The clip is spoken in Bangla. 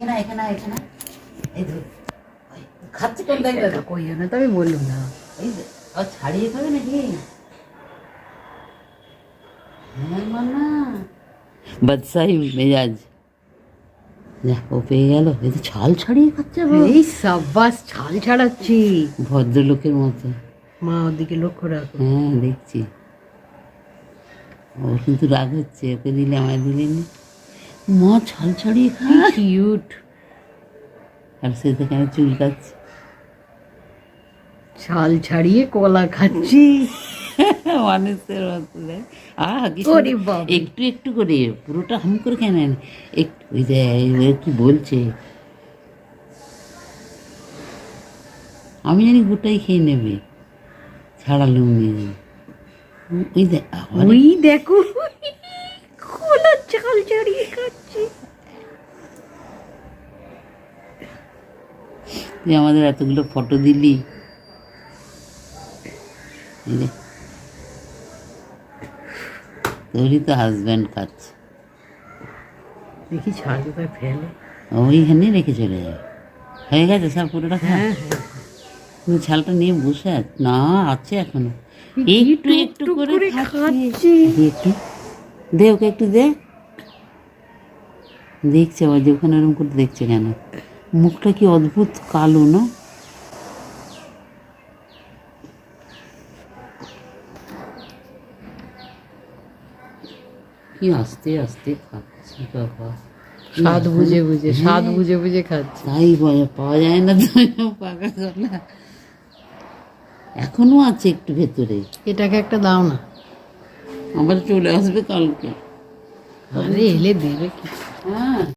এখানে এখানে এখানে। এই ধর খাচ্ছে কোন দেখবে তো কই না তো আমি বললাম না। এই যে, ছাড়িয়ে খাবে নাকি? হ্যাঁ বাদশাহী মেজাজ। যা ও পেয়ে গেল। এই তো ছাল ছাড়িয়ে খাচ্ছে এই সাব্বাস ছাল ছাড়াচ্ছি। ভদ্রলোকের মতো। মা ওদিকে লক্ষ্য রাখো। হ্যাঁ দেখছি। ও কিন্তু রাগ হচ্ছে ওকে দিলে আমায় দিলেনি মা ছাল ছাড়িয়ে খা কিউট আর সে কেন চুল কাচ্ছে ছাল ছাড়িয়ে কলা খাচ্ছি। মানুষের মতো দেখ। আহ কি। একটু একটু করে পুরোটা হাম করে কেন একটু ওই যে কি বলছে? আমি জানি গোটাই খেয়ে নেবে। ছাড়া লুঙ্গি ওই দেখ আবার ওই দেখো কলা ছাল ছাড়িয়ে খাচ্ছি তুই আমাদের এতগুলো ফটো দিলি। তোরই তো হাজব্যান্ড খাচ্ছে দেখি ছাল কোথায় ফেলে। ওইখানে রেখে চলে যাবে হয়ে গেছে সব পুরোটা হ্যাঁ হ্যাঁ। তুমি ছালটা নিয়ে বসে আছ। না আছে এখনও। একটু একটু করে খাচ্ছে। একটু। দে ওকে একটু দে। দেখছে আবার যে ওখানে ওরকম করে দেখছে কেন? মুখটা কি অদ্ভুত কালো না? কি আস্তে আস্তে খাচ্ছে বাবা। স্বাদ বুঝে বুঝে স্বাদ বুঝে বুঝে খাচ্ছি। তাই পাওয়া যায় না তো পাকা কলা এখনও আছে একটু ভেতরে। এটাকে একটা দাও না। আবার চলে আসবে কালকে। আরে এলে দেবে কি? হ্যাঁ।